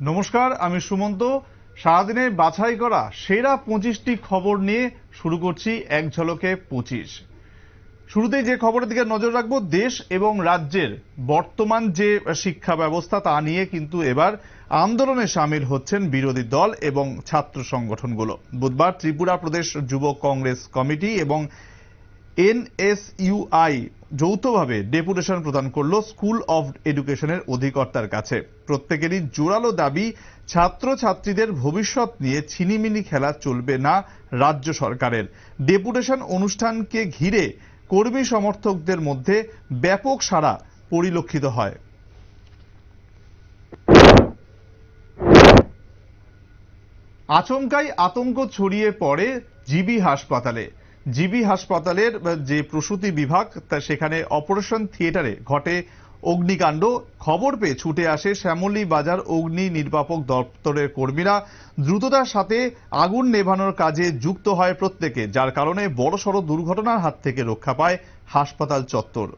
নমস্কার, আমি সুমন্ত। সারাদিনে বাছাই করা সেরা পঁচিশটি খবর নিয়ে শুরু করছি এক ঝলকে পঁচিশ। শুরুতেই যে খবরের দিকে নজর রাখব, দেশ এবং রাজ্যের বর্তমান যে শিক্ষা ব্যবস্থা, তা নিয়ে কিন্তু এবার আন্দোলনে সামিল হচ্ছেন বিরোধী দল এবং ছাত্র সংগঠনগুলো। বুধবার ত্রিপুরা প্রদেশ যুব কংগ্রেস কমিটি এবং এনএসইউআই যৌথভাবে ডেপুটেশন প্রদান করল স্কুল অফ এডুকেশনের অধিকর্তার কাছে। প্রত্যেকেরই জোরালো দাবি, ছাত্রছাত্রীদের ভবিষ্যৎ নিয়ে ছিনিমিনি খেলা চলবে না রাজ্য সরকারের। ডেপুটেশন অনুষ্ঠানকে ঘিরে কর্মী সমর্থকদের মধ্যে ব্যাপক সাড়া পরিলক্ষিত হয়। আচমকাই আতঙ্ক ছড়িয়ে পড়ে জিবি হাসপাতালে। জিবি হাসপাতালের যে প্রসূতি বিভাগ, তা সেখানে অপারেশন থিয়েটারে ঘটে অগ্নিকাণ্ড। খবর পেয়ে ছুটে আসে শ্যামলী বাজার অগ্নি নির্বাপক দপ্তরের কর্মীরা। দ্রুততার সাথে আগুন নেভানোর কাজে যুক্ত হয় প্রত্যেকে, যার কারণে বড়সড় দুর্ঘটনার হাত থেকে রক্ষা পায় হাসপাতাল চত্বর।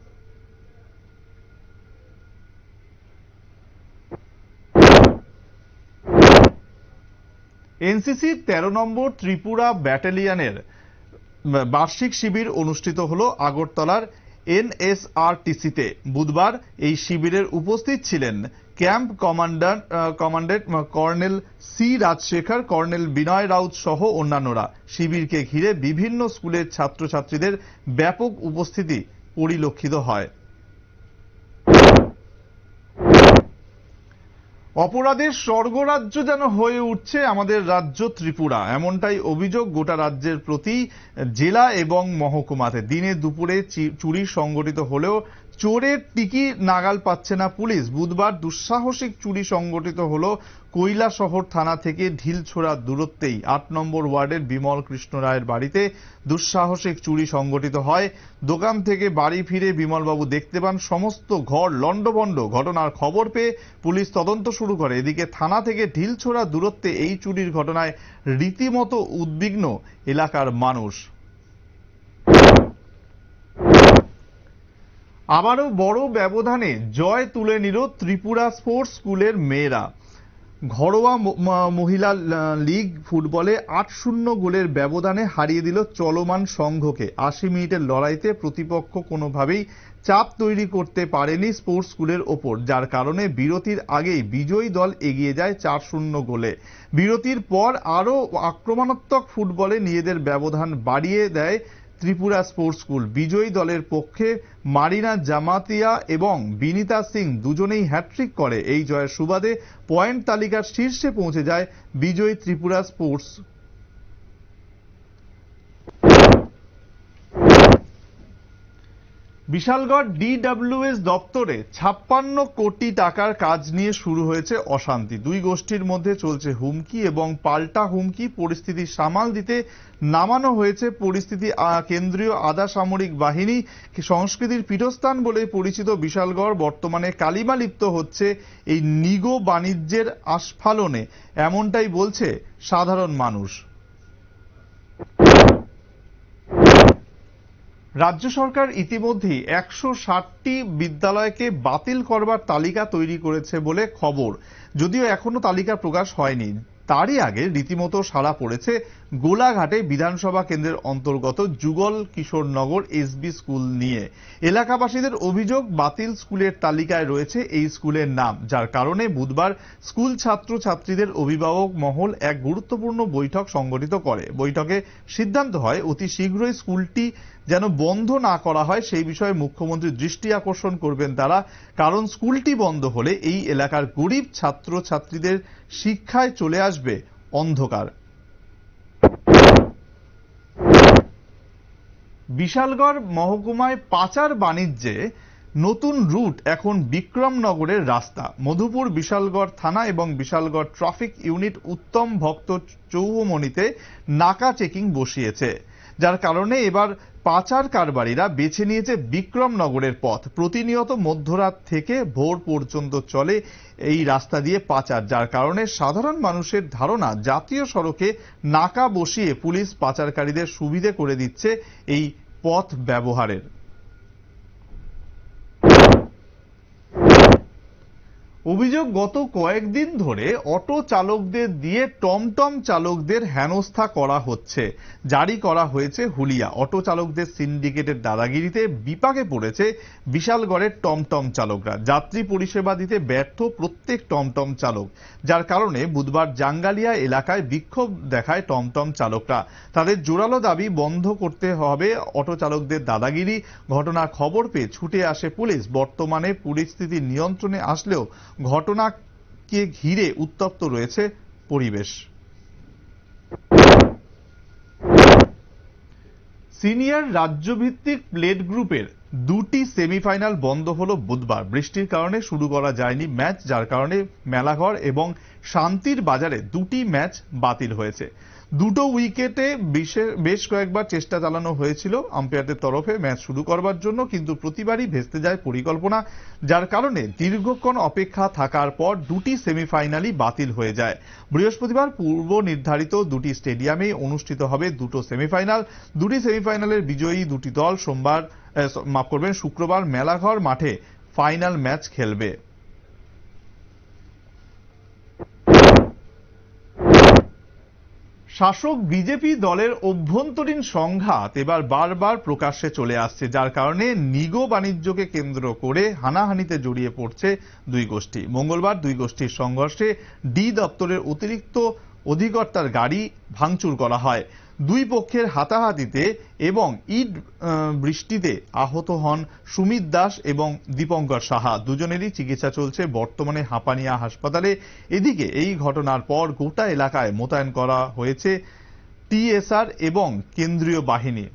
এনসিসি তেরো নম্বর ত্রিপুরা ব্যাটালিয়নের বার্ষিক শিবির অনুষ্ঠিত হল আগরতলার এনএসআরটিসিতে। বুধবার এই শিবিরের উপস্থিত ছিলেন camp commander commandant colonel C Rajshekhar, colonel Binoy Raut সহ অন্যান্যরা। শিবিরকে ঘিরে বিভিন্ন স্কুলের ছাত্রছাত্রীদের ব্যাপক উপস্থিতি পরিলক্ষিত হয়। অপরাধের স্বর্গরাজ্য যেন হয়ে উঠছে আমাদের রাজ্য ত্রিপুরা। এমনটাই অভিযোগ গোটা রাজ্যের প্রতি জেলা এবং মহকুমাতে। দিনে দুপুরে চুরি সংগঠিত হলেও চোরের টিকি নাগাল পাচ্ছে না পুলিশ। বুধবার দুঃসাহসিক চুরি সংগঠিত হল শহর থানা থেকে ঢিল ঢিলছোড়া দূরত্বেই। আট নম্বর ওয়ার্ডের বিমল কৃষ্ণ রায়ের বাড়িতে দুঃসাহসিক চুরি সংগঠিত হয়। দোকান থেকে বাড়ি ফিরে বিমলবাবু দেখতে পান সমস্ত ঘর লণ্ডভণ্ড। ঘটনার খবর পেয়ে পুলিশ তদন্ত শুরু করে। এদিকে থানা থেকে ঢিল ঢিলছোড়া দূরত্বে এই চুরির ঘটনায় রীতিমতো উদ্বিগ্ন এলাকার মানুষ। আবারও বড় ব্যবধানে জয় তুলে নিল ত্রিপুরা স্পোর্টস স্কুলের মেয়েরা। ঘরোয়া মহিলা লিগ ফুটবলে আট শূন্য গোলের ব্যবধানে হারিয়ে দিল চলমান সংঘকে। আশি মিনিটের লড়াইতে প্রতিপক্ষ কোনোভাবেই চাপ তৈরি করতে পারেনি স্পোর্টস স্কুলের ওপর, যার কারণে বিরতির আগেই বিজয়ী দল এগিয়ে যায় চার শূন্য গোলে। বিরতির পর আরও আক্রমণাত্মক ফুটবলে নিজেদের ব্যবধান বাড়িয়ে দেয় ত্রিপুরা স্পোর্টস স্কুল। বিজয়ী দলের পক্ষে মারিনা জামাতিয়া এবং বিনিতা সিং দুজনেই হ্যাট্রিক করে। এই জয়ের সুবাদে পয়েন্ট তালিকার শীর্ষে পৌঁছে যায় বিজয়ী ত্রিপুরা স্পোর্টস বিশালগড় ডিডব্লিউএস দপ্তরে ছাপ্পান্ন কোটি টাকার কাজ নিয়ে শুরু হয়েছে অশান্তি। দুই গোষ্ঠীর মধ্যে চলছে হুমকি এবং পাল্টা হুমকি, পরিস্থিতি সামাল দিতে নামানো হয়েছে পরিস্থিতি কেন্দ্রীয় আধা সামরিক বাহিনী সংস্কৃতির পীঠস্থান বলে পরিচিত বিশালগড়। বর্তমানে কালিমা লিপ্ত হচ্ছে এই নিগো বাণিজ্যের আস্ফালনে। এমনটাই বলছে সাধারণ মানুষ। রাজ্য সরকার ইতিমধ্যেই একশো ষাটটি বিদ্যালয়কে বাতিল করবার তালিকা তৈরি করেছে বলে খবর। যদিও এখনও তালিকা প্রকাশ হয়নি। তারই আগে রীতিমতো সাড়া পড়েছে গোলাঘাটে বিধানসভা কেন্দ্রের অন্তর্গত যুগল কিশোরনগর এসবি স্কুল নিয়ে। এলাকাবাসীদের অভিযোগ, বাতিল স্কুলের তালিকায় রয়েছে এই স্কুলের নাম, যার কারণে বুধবার স্কুল ছাত্র ছাত্রীদের অভিভাবক মহল এক গুরুত্বপূর্ণ বৈঠক সংগঠিত করে। বৈঠকে সিদ্ধান্ত হয় অতি শীঘ্রই স্কুলটি যেন বন্ধ না করা হয়, সেই বিষয়ে মুখ্যমন্ত্রী দৃষ্টি আকর্ষণ করবেন তারা, কারণ স্কুলটি বন্ধ হলে এই এলাকার গরিব ছাত্র ছাত্রীদের শিক্ষায় চলে আসবে অন্ধকার। বিশালগড় মহকুমায় পাচার বাণিজ্যে নতুন রুট এখন বিক্রমনগরের রাস্তা। মধুপুর, বিশালগড় থানা এবং বিশালগড় ট্রাফিক ইউনিট উত্তম ভক্ত চৌমনিতে নাকা চেকিং বসিয়েছে। যার কারণে এবার পাচার কারবারীরা বেছে নিয়েছে বিক্রমনগরের পথ। প্রতিনিয়ত মধ্যরাত থেকে ভোর পর্যন্ত চলে এই রাস্তা দিয়ে পাচার, যার কারণে সাধারণ মানুষের ধারণা জাতীয় সড়কে নাকা বসিয়ে পুলিশ পাচারকারীদের সুবিধে করে দিচ্ছে এই পথ ব্যবহারের। অভিযোগ, গত কয়েকদিন ধরে অটো চালকদের দিয়ে টমটম চালকদের হেনস্থা করা হচ্ছে। জারি করা হয়েছে হুলিয়া। অটো চালকদের সিন্ডিকেটের দাদাগিরিতে বিপাকে পড়েছে বিশালগড়ের টমটম চালকরা। যাত্রী পরিষেবা দিতে ব্যর্থ প্রত্যেক টমটম চালক। যার কারণে বুধবার জাঙ্গালিয়া এলাকায় বিক্ষোভ দেখায় টমটম চালকরা। তাদের জোরালো দাবি বন্ধ করতে হবে। অটো চালকদের দাদাগিরি ঘটনার খবর পেয়ে ছুটে আসে পুলিশ। বর্তমানে পরিস্থিতি নিয়ন্ত্রণে আসলেও ঘটনাকে ঘিরে উত্তপ্ত রয়েছে পরিবেশ। সিনিয়র রাজ্যভিত্তিক প্লেট গ্রুপের দুটি সেমিফাইনাল বন্ধ হলো বুধবার। বৃষ্টির কারণে শুরু করা যায়নি ম্যাচ, যার কারণে মেলাঘর এবং শান্তির বাজারে দুটি ম্যাচ বাতিল হয়েছে। দুটো উইকেটে বিশে- কয়েকবার চেষ্টা চালানো হয়েছিল আম্পায়ারদের তরফে ম্যাচ শুরু করবার জন্য, কিন্তু প্রতিবারই ভেস্তে যায় পরিকল্পনা, যার কারণে দীর্ঘক্ষণ অপেক্ষা থাকার পর দুটি সেমিফাইনালই বাতিল হয়ে যায়। বৃহস্পতিবার পূর্ব নির্ধারিত দুটি স্টেডিয়ামে অনুষ্ঠিত হবে দুটো সেমিফাইনাল। দুটি সেমিফাইনালের বিজয়ী দুটি দল সোমবার মাফ করবেন, শুক্রবার মেলাঘর মাঠে ফাইনাল ম্যাচ খেলবে। শাসক বিজেপি দলের অভ্যন্তরীণ সংঘাত এবার বারবার প্রকাশ্যে চলে আসছে, যার কারণে নিগো বাণিজ্যকে কেন্দ্র করে হানাহানিতে জড়িয়ে পড়ছে দুই গোষ্ঠী। মঙ্গলবার দুই গোষ্ঠীর সংঘর্ষে ডি দপ্তরের অতিরিক্ত অধিকর্তার গাড়ি ভাঙচুর করা হয়। দুই পক্ষের হাতাহাতিতে এবং ইট বৃষ্টিতে আহত হন সুমিত দাস এবং দীপঙ্কর সাহা। দুজনেরই চিকিৎসা চলছে বর্তমানে হাঁপানিয়া হাসপাতালে। এদিকে এই ঘটনার পর গোটা এলাকায় মোতায়েন করা হয়েছে টিএসআর এবং কেন্দ্রীয় বাহিনী।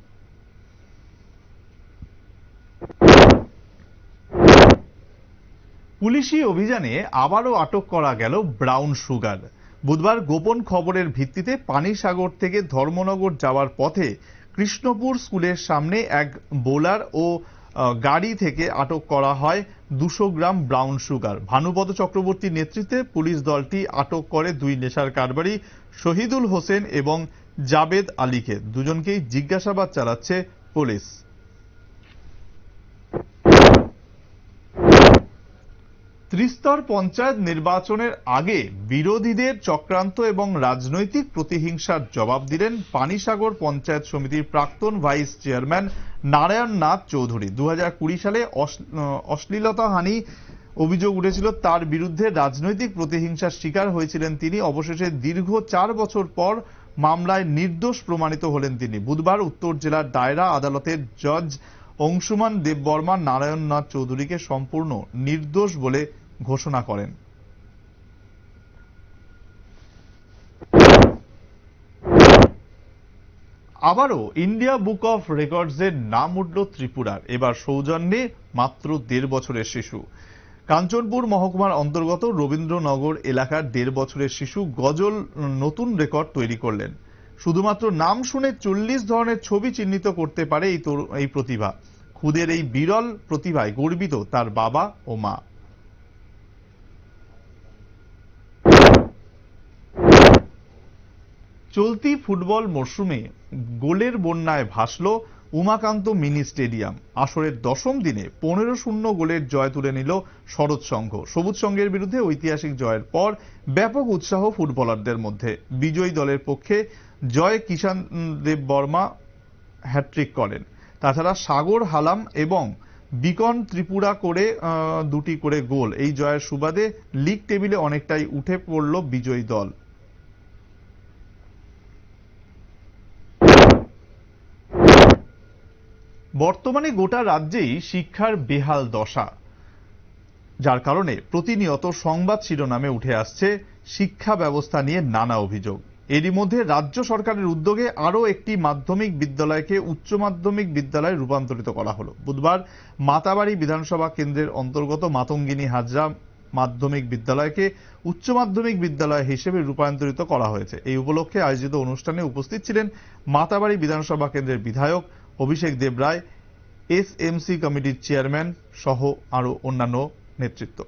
পুলিশি অভিযানে আবারও আটক করা গেল ব্রাউন সুগার। বুধবার গোপন খবরের ভিত্তিতে পানিসাগর থেকে ধর্মনগর যাওয়ার পথে কৃষ্ণপুর স্কুলের সামনে এক বোলার ও গাড়ি থেকে আটক করা হয় দুশো গ্রাম ব্রাউন সুগার। ভানুপদ চক্রবর্তীর নেতৃত্বে পুলিশ দলটি আটক করে দুই নেশার কারবারি, শহীদুল হোসেন এবং জাবেদ আলীকে। দুজনকেই জিজ্ঞাসাবাদ চালাচ্ছে পুলিশ। ত্রিস্তর পঞ্চায়েত নির্বাচনের আগে বিরোধীদের চক্রান্ত এবং রাজনৈতিক প্রতিহিংসার জবাব দিলেন পানিসাগর পঞ্চায়েত সমিতির প্রাক্তন ভাইস চেয়ারম্যান নারায়ণ নাথ চৌধুরী। দু সালে অশ্- আহ, অশ্লীলতাহানি অভিযোগ উঠেছিল তার বিরুদ্ধে রাজনৈতিক প্রতিহিংসার শিকার হয়েছিলেন তিনি। অবশেষে দীর্ঘ চার বছর পর মামলায় নির্দোষ প্রমাণিত হলেন তিনি। বুধবার উত্তর জেলার দায়রা আদালতের জজ অংশুমান দেববর্মা নারায়ণনাথ চৌধুরীকে সম্পূর্ণ নির্দোষ বলে ঘোষণা করেন। আবারও ইন্ডিয়া বুক অফ রেকর্ডসের নাম উঠল ত্রিপুরার। এবার সৌজন্যে মাত্র দেড় বছরের শিশু। কাঞ্চনপুর মহকুমার অন্তর্গত রবীন্দ্রনগর এলাকার দেড় বছরের শিশু গজল নতুন রেকর্ড তৈরি করলেন। শুধুমাত্র নাম শুনে চল্লিশ ধরনের ছবি চিহ্নিত করতে পারে এই প্রতিভা। খুদের এই বিরল প্রতিভায় গর্বিত তার বাবা ও মা। চলতি ফুটবল মরশুমে গোলের বন্যায় ভাসল উমাকান্ত মিনি স্টেডিয়াম। আসরের দশম দিনে পনেরো শূন্য গোলের জয় তুলে নিল শরৎ সংঘ। সবুজ সংঘের বিরুদ্ধে ঐতিহাসিক জয়ের পর ব্যাপক উৎসাহ ফুটবলারদের মধ্যে। বিজয়ী দলের পক্ষে জয় কিষান দেব বর্মা হ্যাট্রিক করেন। তাছাড়া সাগর হালাম এবং বিকন ত্রিপুরা করে দুটি করে গোল। এই জয়ের সুবাদে লিগ টেবিলে অনেকটাই উঠে পড়ল বিজয়ী দল। বর্তমানে গোটা রাজ্যেই শিক্ষার বেহাল দশা। যার কারণে প্রতিনিয়ত সংবাদ শিরোনামে উঠে আসছে শিক্ষা ব্যবস্থা নিয়ে নানা অভিযোগ। এরই মধ্যে রাজ্য সরকারের উদ্যোগে আরও একটি মাধ্যমিক বিদ্যালয়কে উচ্চ মাধ্যমিক বিদ্যালয়ে রূপান্তরিত করা হলো। বুধবার মাতাবাড়ি বিধানসভা কেন্দ্রের অন্তর্গত মাতঙ্গিনী হাজরা মাধ্যমিক বিদ্যালয়কে উচ্চ মাধ্যমিক বিদ্যালয় হিসেবে রূপান্তরিত করা হয়েছে। এই উপলক্ষে আয়োজিত অনুষ্ঠানে উপস্থিত ছিলেন মাতাবাড়ি বিধানসভা কেন্দ্রের বিধায়ক অভিষেক দেবরায় এসএমসি কমিটির চেয়ারম্যান সহ আরও অন্যান্য নেতৃত্ব।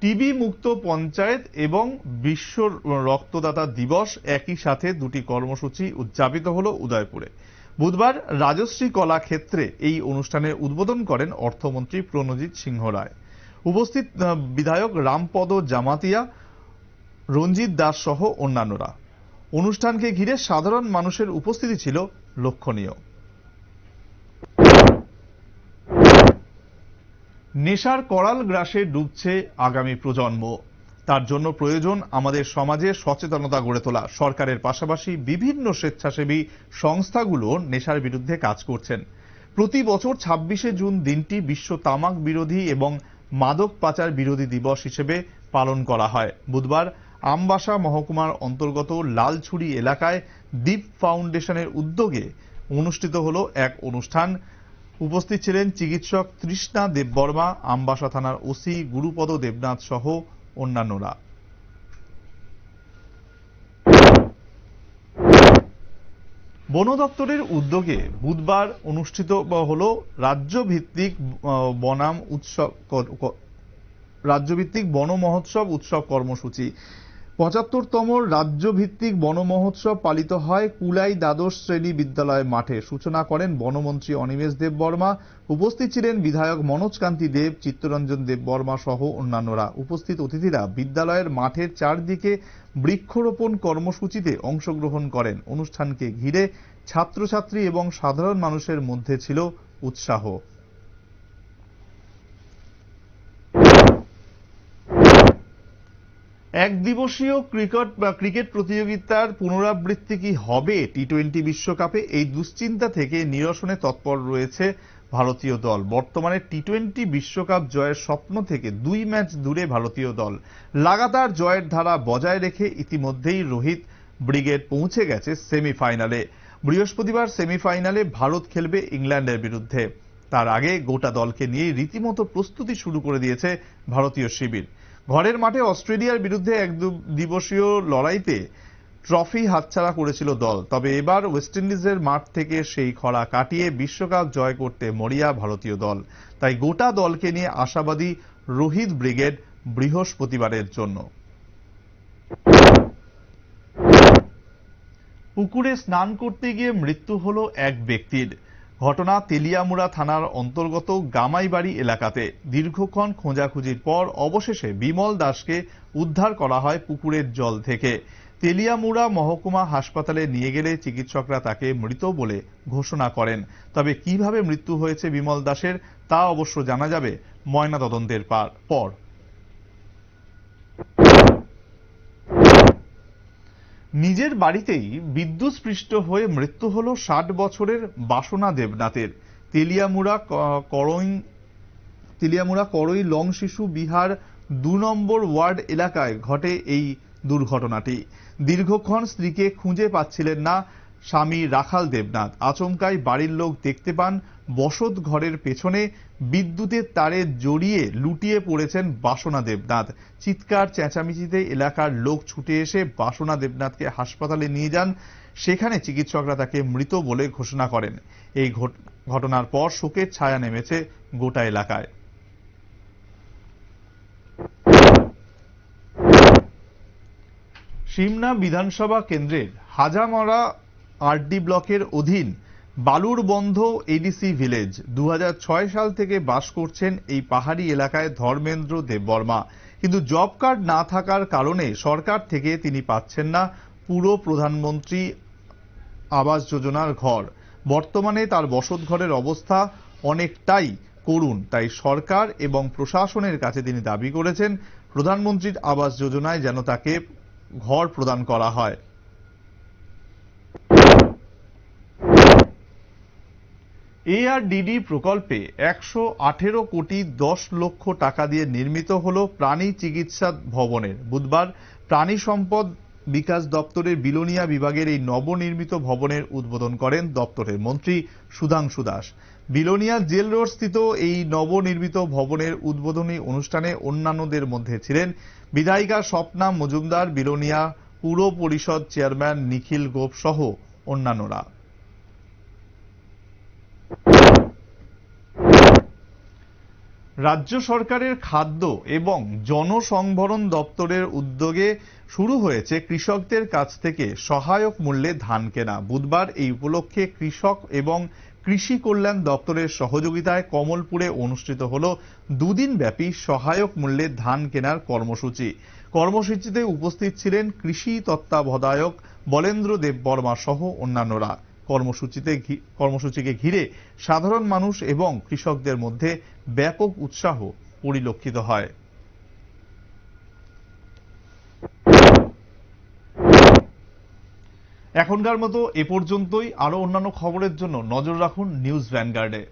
টিবি মুক্ত পঞ্চায়েত এবং বিশ্ব রক্তদাতা দিবস একই সাথে দুটি কর্মসূচি উদযাপিত হল উদয়পুরে। বুধবার রাজশ্রী কলা ক্ষেত্রে এই অনুষ্ঠানের উদ্বোধন করেন অর্থমন্ত্রী প্রণজিৎ সিংহ রায়। উপস্থিত বিধায়ক রামপদ জামাতিয়া, রঞ্জিত দাস সহ অন্যান্যরা। অনুষ্ঠানকে ঘিরে সাধারণ মানুষের উপস্থিতি ছিল লক্ষণীয়। নেশার করাল গ্রাসে ডুবছে আগামী প্রজন্ম। তার জন্য প্রয়োজন আমাদের সমাজে সচেতনতা গড়ে তোলা। সরকারের পাশাপাশি বিভিন্ন স্বেচ্ছাসেবী সংস্থাগুলো নেশার বিরুদ্ধে কাজ করছেন। প্রতি বছর ছাব্বিশে জুন দিনটি বিশ্ব তামাক বিরোধী এবং মাদক পাচার বিরোধী দিবস হিসেবে পালন করা হয়। বুধবার আমবাসা মহকুমার অন্তর্গত লালছুরি এলাকায় দ্বীপ ফাউন্ডেশনের উদ্যোগে অনুষ্ঠিত হল এক অনুষ্ঠান। উপস্থিত ছিলেন চিকিৎসক তৃষ্ণা দেববর্মা, আমবাসা থানার ওসি গুরুপদ দেবনাথ সহ অন্যান্যরা। বন দপ্তরের উদ্যোগে বুধবার অনুষ্ঠিত হল রাজ্যভিত্তিক বনাম উৎসব রাজ্যভিত্তিক বন মহোৎসব উৎসব কর্মসূচি। পঁচাত্তরতম রাজ্যভিত্তিক বন মহোৎসব পালিত হয় কুলাই দ্বাদশ শ্রেণি বিদ্যালয় মাঠে। সূচনা করেন বনমন্ত্রী অনিমেষ দেব বর্মা উপস্থিত ছিলেন বিধায়ক মনোজ কান্তি দেব, চিত্তরঞ্জন দেব বর্মা সহ অন্যান্যরা। উপস্থিত অতিথিরা বিদ্যালয়ের মাঠের চারদিকে বৃক্ষরোপণ কর্মসূচিতে অংশগ্রহণ করেন। অনুষ্ঠানকে ঘিরে ছাত্রছাত্রী এবং সাধারণ মানুষের মধ্যে ছিল উৎসাহ। এক দিবসীয় ক্রিকেট বা ক্রিকেট প্রতিযোগিতার পুনরাবৃত্তি কি হবে? টি টোয়েন্টি বিশ্বকাপে এই দুশ্চিন্তা থেকে নিরসনে তৎপর রয়েছে ভারতীয় দল। বর্তমানে টি টোয়েন্টি বিশ্বকাপ জয়ের স্বপ্ন থেকে দুই ম্যাচ দূরে ভারতীয় দল। লাগাতার জয়ের ধারা বজায় রেখে ইতিমধ্যেই রোহিত ব্রিগেড পৌঁছে গেছে সেমিফাইনালে। বৃহস্পতিবার সেমিফাইনালে ভারত খেলবে ইংল্যান্ডের বিরুদ্ধে। তার আগে গোটা দলকে নিয়ে রীতিমতো প্রস্তুতি শুরু করে দিয়েছে ভারতীয় শিবির। ঘরের মাঠে অস্ট্রেলিয়ার বিরুদ্ধে এক দিবসীয় লড়াইতে ট্রফি হাতছাড়া করেছিল দল। তবে এবার ওয়েস্ট ইন্ডিজের মাঠ থেকে সেই খরা কাটিয়ে বিশ্বকাপ জয় করতে মরিয়া ভারতীয় দল। তাই গোটা দলকে নিয়ে আশাবাদী রোহিত ব্রিগেড বৃহস্পতিবারের জন্য। পুকুরে স্নান করতে গিয়ে মৃত্যু হলো এক ব্যক্তির। ঘটনা তেলিয়ামুড়া থানার অন্তর্গত গামাইবাড়ি এলাকাতে দীর্ঘক্ষণ খোঁজাখুঁজির পর অবশেষে বিমল দাসকে উদ্ধার করা হয় পুকুরের জল থেকে। তেলিয়ামুড়া মহকুমা হাসপাতালে নিয়ে গেলে চিকিৎসকরা তাকে মৃত বলে ঘোষণা করেন। তবে কীভাবে মৃত্যু হয়েছে বিমল দাসের তা অবশ্য জানা যাবে ময়নাতদন্তের পার- নিজের বাড়িতেই বিদ্যুৎস্পৃষ্ট হয়ে মৃত্যু হল ষাট বছরের বাসনা দেবনাথের। তেলিয়ামুড়া করই তেলিয়ামুড়া করই লং শিশু বিহার দু নম্বর ওয়ার্ড এলাকায় ঘটে এই দুর্ঘটনাটি। দীর্ঘক্ষণ স্ত্রীকে খুঁজে পাচ্ছিলেন না। স্বামী রাখাল দেবনাথ। আচমকাই বাড়ির লোক দেখতে পান, বসত ঘরের পেছনে বিদ্যুতের তারে জড়িয়ে লুটিয়ে পড়েছেন বাসনা দেবনাথ। চিৎকার চেঁচামেচিতে এলাকার লোক ছুটে এসে বাসনা দেবনাথকে হাসপাতালে নিয়ে যান। সেখানে চিকিৎসকরা তাকে মৃত বলে ঘোষণা করেন। এই ঘটনার পর শোকের ছায়া নেমেছে গোটা এলাকায়। সিমনা বিধানসভা কেন্দ্রের হাজামারা আরডি ব্লকের অধীন বালুরবন্ধ এডিসি ভিলেজ। দু হাজার ছয় সাল থেকে বাস করছেন এই পাহাড়ি এলাকায় ধর্মেন্দ্র দেববর্মা। কিন্তু জব কার্ড না থাকার কারণে সরকার থেকে তিনি পাচ্ছেন না পুরো প্রধানমন্ত্রী আবাস যোজনার ঘর। বর্তমানে তার বসতঘরের অবস্থা অনেকটাই করুন তাই সরকার এবং প্রশাসনের কাছে তিনি দাবি করেছেন, প্রধানমন্ত্রীর আবাস যোজনায় যেন তাকে ঘর প্রদান করা হয়। এআরডিডি প্রকল্পে একশো আঠেরো কোটি দশ লক্ষ টাকা দিয়ে নির্মিত হল প্রাণী চিকিৎসা ভবনের। বুধবার প্রাণী সম্পদ বিকাশ দপ্তরের বিলোনিয়া বিভাগের এই নবনির্মিত ভবনের উদ্বোধন করেন দপ্তরের মন্ত্রী সুধাংশু দাস। বিলোনিয়া জেল রোড স্থিত এই নবনির্মিত ভবনের উদ্বোধনী অনুষ্ঠানে অন্যান্যদের মধ্যে ছিলেন বিধায়িকা স্বপ্না মজুমদার, বিলোনিয়া পুর পরিষদ চেয়ারম্যান নিখিল গোপ সহ অন্যান্যরা। রাজ্য সরকারের খাদ্য এবং জনসংভরণ দপ্তরের উদ্যোগে শুরু হয়েছে কৃষকদের কাছ থেকে সহায়ক মূল্যে ধান কেনা। বুধবার এই উপলক্ষে কৃষক এবং কৃষি কল্যাণ দপ্তরের সহযোগিতায় কমলপুরে অনুষ্ঠিত হল দুদিন ব্যাপী সহায়ক মূল্যে ধান কেনার কর্মসূচি। কর্মসূচিতে উপস্থিত ছিলেন কৃষি তত্ত্বাবধায়ক বলেন্দ্র দেববর্মা সহ অন্যান্যরা। কর্মসূচিতে কর্মসূচিকে ঘিরে সাধারণ মানুষ এবং কৃষকদের মধ্যে ব্যাপক উৎসাহ পরিলক্ষিত হয়। এখনকার মতো এ পর্যন্তই। আরও অন্যান্য খবরের জন্য নজর রাখুন নিউজ ভ্যানগার্ডে।